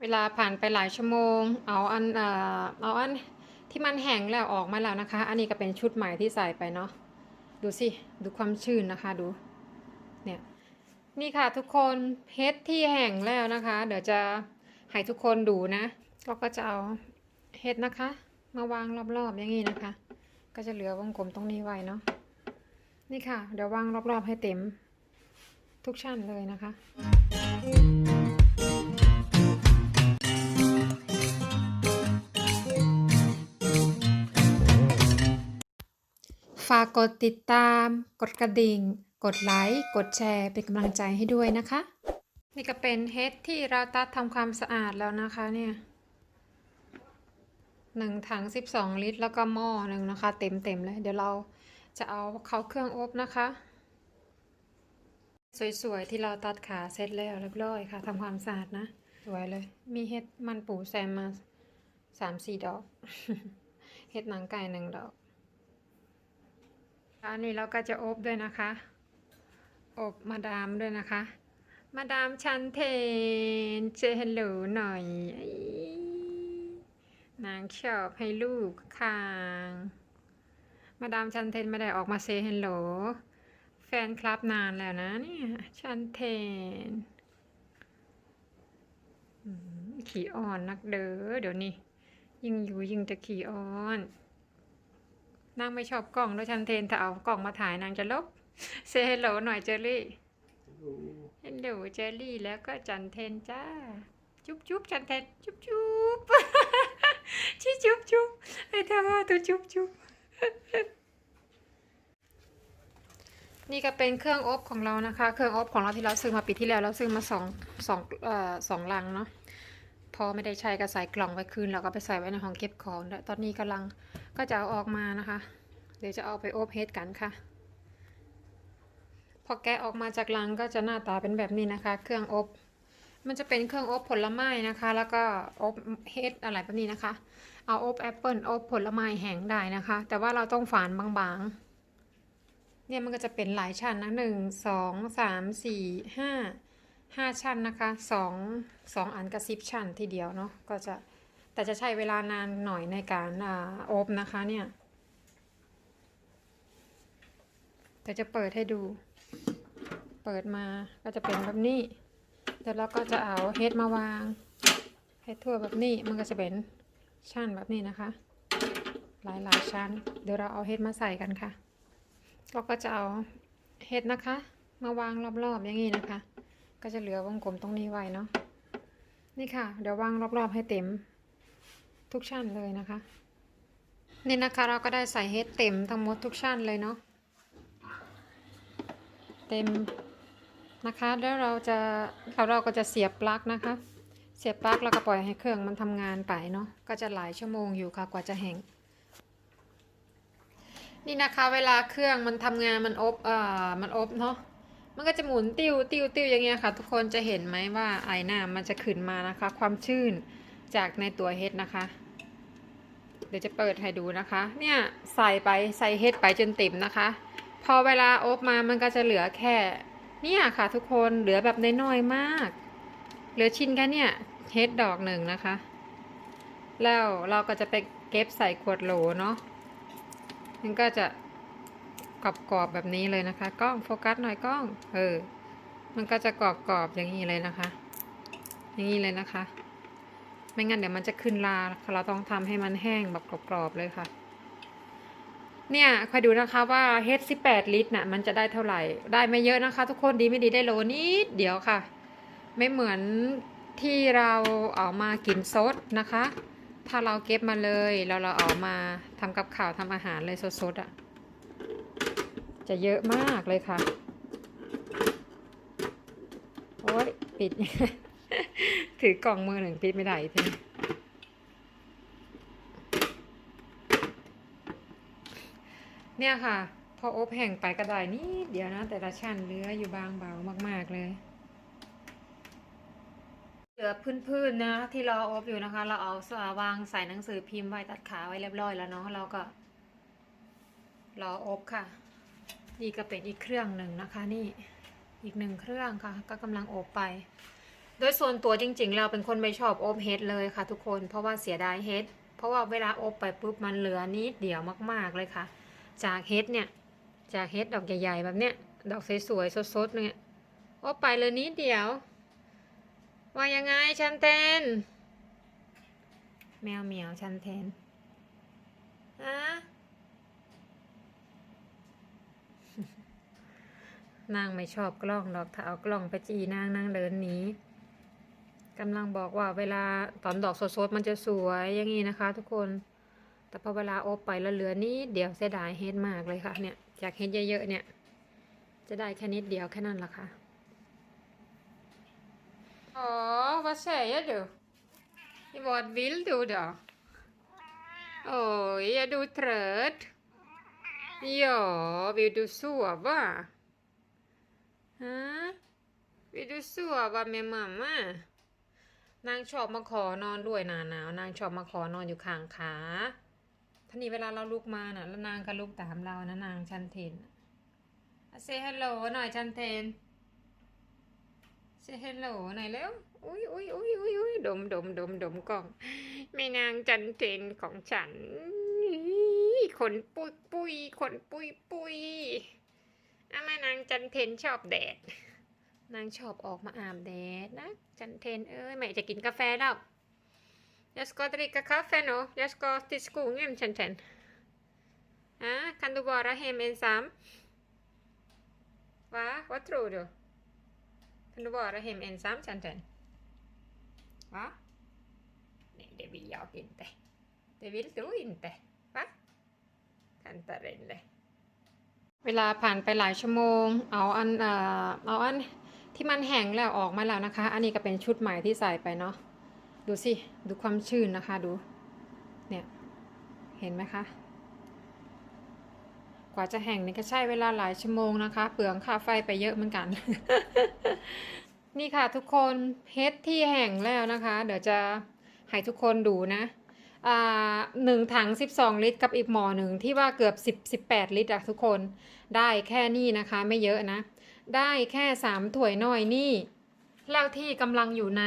เวลาผ่านไปหลายชั่วโมง เอาอันเอ่อเอาอันที่มันแห้งแล้วออกมาแล้วนะคะ อันนี้ก็เป็นชุดใหม่ที่ใส่ไปเนาะ ดูสิ ดูความชื้นนะคะดู เนี่ย นี่ค่ะทุกคนเพชรที่แห้งแล้วนะคะ เดี๋ยวจะให้ทุกคนดูนะ เราก็จะเอาเห็ดนะคะ มาวางรอบๆอย่างนี้นะคะ ก็จะเหลือวงกลมตรงนี้ไว้เนาะ นี่ค่ะ เดี๋ยววางรอบๆให้เต็มทุกชั้นเลยนะคะ ฝากกดติดตาม กดกระดิ่ง กดไลค์ กดแชร์ เป็นกำลังใจให้ด้วยนะคะ นี่ก็เป็นเฮดที่เราตัดทำความสะอาดแล้วนะคะเนี่ยหนึ่งถังสิบสองลิตร แล้วก็หม้อหนึ่งนะคะ เต็มเต็มเลย เดี๋ยวเราจะเอาเข้าเครื่องอบนะคะ สวยๆ ที่เราตัดขาเสร็จแล้วเรียบร้อยค่ะทำความสะอาดนะ สวยเลย มีเห็ดมันปูแซมมาสามสี่ดอก เห็ดหนังไก่หนึ่งดอก อันนี้เราก็จะอบด้วยนะคะ อบมาดามด้วยนะคะ มาดามชันเทนเจฮัลโหลหน่อย นางชอบให้ลูกคาง มาดามชันเทนไม่ได้ออกมาเซฮัลโหลแฟนคลับนานแล้วนะเนี่ยชันเทนขี่อ่อนนักเด้อเดี๋ยวนี้ยิ่งอยู่ยิ่งจะขี่อ่อน นางไม่ชอบกล้องด้วยชันเทนถ้าเอากล้องมาถ่ายนางจะลบเซฮัลโหลหน่อยเจอรี่ฮัลโหลเจอรี่แล้วก็จันเทนจ้า จุ๊บจุ๊บจันเทนจุ๊บจุ๊บชี้จุ๊บจุ๊บไอ้เธอตัวจุ๊บจุ๊บนี่ก็เป็นเครื่องอบของเรานะคะ เครื่องอบของเราที่เราซื้อมาปีที่แล้วเราซื้อมาสองสองเอ่อสองลังเนาะพอไม่ได้ใช้ก็ใส่กล่องไว้คืนเราก็ไปใส่ไว้ในห้องเก็บของตอนนี้กำลัง ก็จะเอาออกมานะคะ เดี๋ยวจะเอาไปอบเฮดกันค่ะ พอแกะออกมาจากลังก็จะหน้าตาเป็นแบบนี้นะคะ เครื่องอบ มันจะเป็นเครื่องอบผลไม้นะคะ แล้วก็อบเฮดอะไรแบบนี้นะคะ เอาอบแอปเปิลอบผลไม้แห้งได้นะคะ แต่ว่าเราต้องฝานบางๆ เนี่ยมันก็จะเป็นหลายชั้นนะหนึ่งสองสามสี่ห้าห้าชั้นนะคะสองสองอันกับสิบชั้นทีเดียวเนาะก็จะ แต่จะใช้เวลานานหน่อยในการออบนะคะเนี่ยแต่จะเปิดให้ดู เปิดมาก็จะเป็นแบบนี้เดี๋ยวเราก็จะเอาเฮดมาวางให้ทั่วแบบนี้มันก็จะเป็นชั้นแบบนี้นะคะ หลายๆชั้น เดี๋ยวเราเอาเฮดมาใส่กันค่ะเราก็จะเอาเห็ดนะคะ มาวางรอบๆอย่างนี้นะคะ ก็จะเหลือวงกลมตรงนี้ไว้เนาะนี่ค่ะ เดี๋ยววางรอบๆให้เต็ม ทุกชั้นเลยนะคะ นี่นะคะเราก็ได้ใส่เห็ดเต็มทั้งหมดทุกชั้นเลยเนาะเต็มนะคะแล้วเราจะเราเราก็จะเสียบปลั๊กนะคะ เสียบปลั๊กแล้วก็ปล่อยให้เครื่องมันทำงานไปเนาะก็จะหลายชั่วโมงอยู่ค่ะกว่าจะแห้งนี่นะคะ เวลาเครื่องมันทำงานมันอบเอ่อมันอบเนาะมันก็จะหมุนติ้วติ้วติ้วอย่างเงี้ยค่ะ ทุกคนจะเห็นไหมว่าไอ้น้ำมันจะขึ้นมานะคะ ความชื้น จากในตัวเฮ็ดนะคะ เดี๋ยวจะเปิดให้ดูนะคะ เนี่ยใส่ไปใส่เฮ็ดไปจนเต็มนะคะ พอเวลาอบมามันก็จะเหลือแค่ เนี่ยค่ะทุกคนเหลือแบบน้อยๆมาก เหลือชิ้นแค่เนี่ยเฮ็ดดอกหนึ่งนะคะ แล้วเราก็จะไปเก็บใส่ขวดโหลเนาะมันก็จะกรอบๆแบบนี้เลยนะคะ กล้องโฟกัสหน่อยกล้อง เออ มันก็จะกรอบๆอย่างนี้เลยนะคะ อย่างนี้เลยนะคะ ไม่งั้นเดี๋ยวมันจะขึ้นลาเราต้องทำให้มันแห้งแบบกรอบๆเลยค่ะ เนี่ยคอยดูนะคะว่าเฮด18ลิตรน่ะมันจะได้เท่าไหร่ ได้ไม่เยอะนะคะ ทุกคนดีไม่ดีได้โลนิดเดียวค่ะ ไม่เหมือนที่เราเอามากินซดนะคะ ถ้าเราเก็บมาเลยแล้วเราเอามาทำกับข้าวทำอาหารเลยสดๆอะ่ะ จะเยอะมากเลยค่ะ โอ้ยปิด ถือกล่องมือหนึ่งปิดไม่ได้อีกทีเนี่ยค่ะ พออบแห้งไปก็ได้นิดเดี๋ยวนะ แต่ละชั้นเหลืออยู่บางเบามาก ๆ เลย เหลือพื้นๆนะที่เราอบอยู่นะคะ เราเอาสวางใส่หนังสือพิมพ์ไว้ตัดขาไว้เรียบร้อยแล้วเนาะเราก็รออบค่ะ นี่ก็เป็นอีกเครื่องหนึ่งนะคะ นี่อีกหนึ่งเครื่องค่ะ ก็กำลังอบไป โดยส่วนตัวจริงๆ เราเป็นคนไม่ชอบอบเฮดเลยค่ะทุกคน เพราะว่าเสียดายเฮดเพราะว่าเวลาอบไปปุ๊บมันเหลือนิดเดียวมากๆเลยค่ะ จากเฮดเนี่ยจากเฮดดอกใหญ่ๆแบบเนี้ยดอกสวยๆสดๆเนี่ยอบไปเลยนิดเดียว ว่ายังไงชันเทนแมวเหมียวชันเทนอะนางไม่ชอบกล้องหรอกถ้าเอากล้องไปจีนางนางเดินหนี กำลังบอกว่าเวลาตอนดอกสดๆมันจะสวยอย่างนี้นะคะ ทุกคน แต่พอเวลาอบไปแล้วเหลือนิดเดี๋ยวเสียดายเฮ็ดมากเลยค่ะ เนี่ยจากเฮ็ดเยอะๆเนี่ย จะได้แค่นิดเดียวแค่นั้นละค่ะ อ๋อ vad säger du? Vad vill du då? Oj, är du trött? Ja, vill du sova? Hä? Vill du sova med mamma? นางชอบมาขอนอนด้วยหนาหนาวนางชอบมาขอนอนอยู่ข้างขาท่านี้เวลาเราลุกมาน่ะ แล้วนางก็ลุกตามเรานะนางชันเทนเซฮัลโหลหน่อยชันเทนเซฮัลโหลหน่อยเร็วอุ้ยอุ้ยอุ้ยอุ้ยอุ้ยดมดมดมดมกล่องแม่นางจันเทนของฉันขนปุยปุยขนปุยปุยอาแม่นางจันเทนชอบแดด นางชอบออกมาอาบแดดนะ จันเทนเอ้ยแม่จะกินกาแฟแล้วยาสกอตริกาแฟเฟโนยาสกอติสกูเงี้ยมฉันฉันอะคันดูบอระเฮมเอนซามว้าวัตรูดูคันดูบอระเฮมเอนซามจันฉันวะเนี่ยเดวิลยอกอินเตเดวิลรู้อินเตวะคันตะเรนเลยเวลาผ่านไปหลายชั่วโมง เอาอันเออเอาอัน ที่มันแห้งแล้วออกมาแล้วนะคะ อันนี้ก็เป็นชุดใหม่ที่ใส่ไปเนาะ ดูสิ ดูความชื้นนะคะ ดู เนี่ย เห็นไหมคะ กว่าจะแห้งนี่ก็ใช้เวลาหลายชั่วโมงนะคะ เปลืองค่าไฟไปเยอะเหมือนกัน นี่ค่ะทุกคนเฮ็ดที่แห้งแล้วนะคะ เดี๋ยวจะให้ทุกคนดูนะอ่าหนึ่งถัง 12 ลิตร กับอีกหมอหนึ่งที่ว่าเกือบ 10 18 ลิตรอะทุกคนได้แค่นี้นะคะ ไม่เยอะนะ ได้แค่ 3 ถ้วยน้อยนี่ แล้วที่กำลังอยู่ใน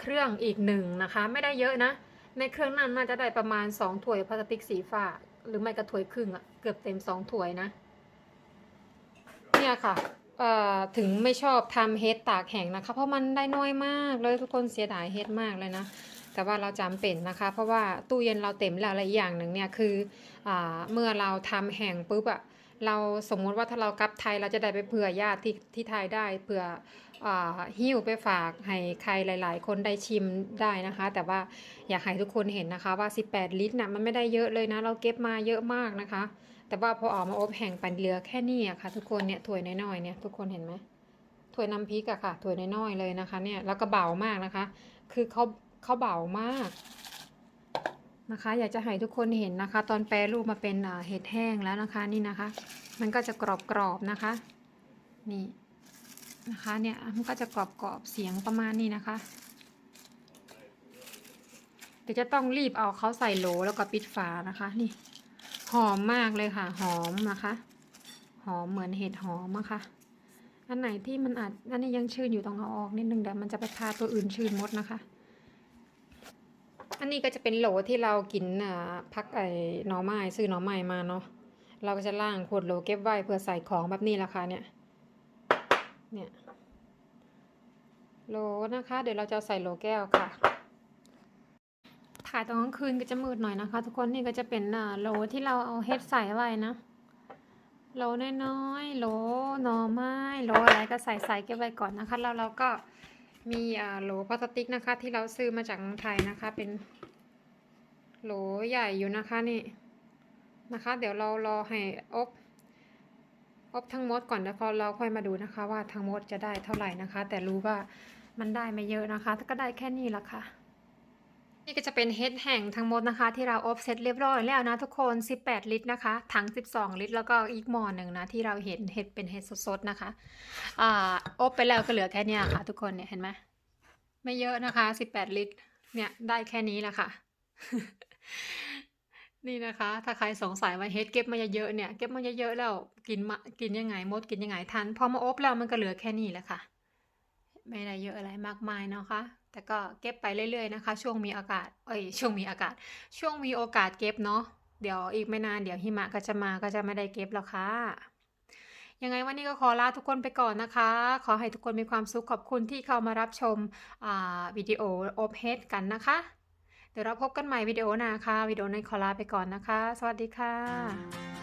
เครื่องอีกหนึ่งนะคะ ไม่ได้เยอะนะ ในเครื่องนั้นน่าจะได้ประมาณ 2 ถ้วยพลาสติกสีฟ้า หรือไม่ก็ถ้วยครึ่งอะเกือบเต็ม 2 ถ้วยนะ เนี่ยค่ะถึงไม่ชอบทำเฮดตากแห้งนะคะ เพราะมันได้น้อยมากเลยทุกคนเสียดายเฮดมากเลยนะ แต่ว่าเราจำเป็นนะคะ เพราะว่าตู้เย็นเราเต็มแล้วและอีกอย่างหนึ่งเนี่ยคืออเมื่อเราทำแห้งปุ๊บอะ เราสมมุติว่าถ้าเรากลับไทยเราจะได้ไปเผื่อญาติที่ที่ไทยได้เผื่ออหิ้วไปฝากให้ใครหลาย ๆ คนได้ชิมได้นะคะ แต่ว่าอยากให้ทุกคนเห็นนะคะว่า 18 ลิตรน่ะมันไม่ได้เยอะเลยนะ เราเก็บมาเยอะมากนะคะ แต่ว่าพอออกมาอบแห้งปันเหลือแค่นี้อะค่ะ ทุกคนเนี่ยถ้วยน้อยๆเนี่ยทุกคนเห็นไหมถ้วยน้ำพริกอะค่ะถ้วยน้อยๆเลยนะคะ เนี่ยแล้วก็เบามากนะคะ คือเขาเขาเบามาก นะคะ อยากจะให้ทุกคนเห็นนะคะ ตอนแปรรูปมาเป็นเห็ดแห้งแล้วนะคะนี่นะคะ มันก็จะกรอบๆนะคะ นี่นะคะเนี่ยมันก็จะกรอบๆเสียงประมาณนี้นะคะเดี๋ยวจะต้องรีบเอาเขาใส่โหลแล้วก็ปิดฝานะคะ นี่หอมมากเลยค่ะ หอมนะคะ หอมเหมือนเห็ดหอมอะค่ะอันไหนที่มันอาจอันนี้ยังชื้นอยู่ต้องเอาออกนิดนึงเดี๋ยวมันจะไปพาตัวอื่นชื้นหมดนะคะ อันนี้ก็จะเป็นโหลที่เรากินอ่าพักไอ้หน่อไม้ซื้อหน่อไม้มาเนาะเราก็จะล่างขวดโหลเก็บไว้เพื่อใส่ของแบบนี้ละค่ะเนี่ย เนี่ยโหลนะคะ เดี๋ยวเราจะใส่โหลแก้วค่ะ ถ่ายตอนกลางคืนก็จะมืดหน่อยนะคะ ทุกคนนี่ก็จะเป็นอ่าโหลที่เราเอาเฮ็ดใส่ไว้นะโหลน้อยๆโหลหน่อไม้โหลอะไรก็ใส่ใส่เก็บไว้ก่อนนะคะ แล้วเราก็ มีอ่าโหลพลาสติกนะคะที่เราซื้อมาจากเมืองไทยนะคะ เป็นโหลใหญ่อยู่นะคะนี่นะคะ เดี๋ยวเรารอให้อบอบทั้งหมดก่อนแล้วพอเราค่อยมาดูนะคะ ว่าทั้งหมดจะได้เท่าไหร่นะคะ แต่รู้ว่ามันได้ไม่เยอะนะคะก็ได้แค่นี้ละค่ะ นี่ก็จะเป็นเฮดแห่งทั้งหมดนะคะ ที่เราอบเสร็จเรียบร้อยแล้วนะทุกคน 18 ลิตรนะคะ ถัง 12 ลิตร แล้วก็อีกหม้อหนึ่งนะ ที่เราเห็นเห็ดเป็นเห็ดสดๆนะคะอ่าอบไปแล้วก็เหลือแค่นี้ค่ะ ทุกคนเนี่ยเห็นไหมไม่เยอะนะคะ 18 ลิตร เนี่ยได้แค่นี้แหละค่ะนี่นะคะ ถ้าใครสงสัยว่าเฮ็ดเก็บมาเยอะๆเนี่ย เก็บมาเยอะๆแล้วกินมากินยังไงมดกินยังไงทันพอมาอบแล้วมันก็เหลือแค่นี้แหละค่ะ ไม่ได้เยอะอะไรมากมายเนาะคะ แต่ก็เก็บไปเรื่อยๆนะคะ ช่วงมีอากาศ เอ้ย ช่วงมีอากาศ ช่วงมีโอกาสเก็บเนาะ เดี๋ยวอีกไม่นานเดี๋ยวหิมะก็จะมาก็จะไม่ได้เก็บแล้วค่ะ ยังไงวันนี้ก็ขอลาทุกคนไปก่อนนะคะ ขอให้ทุกคนมีความสุขขอบคุณที่เข้ามารับชมวิดีโอโอเพสกันนะคะ เดี๋ยวเราพบกันใหม่วิดีโอหน้าค่ะ วิดีโอในขอลาไปก่อนนะคะ สวัสดีค่ะ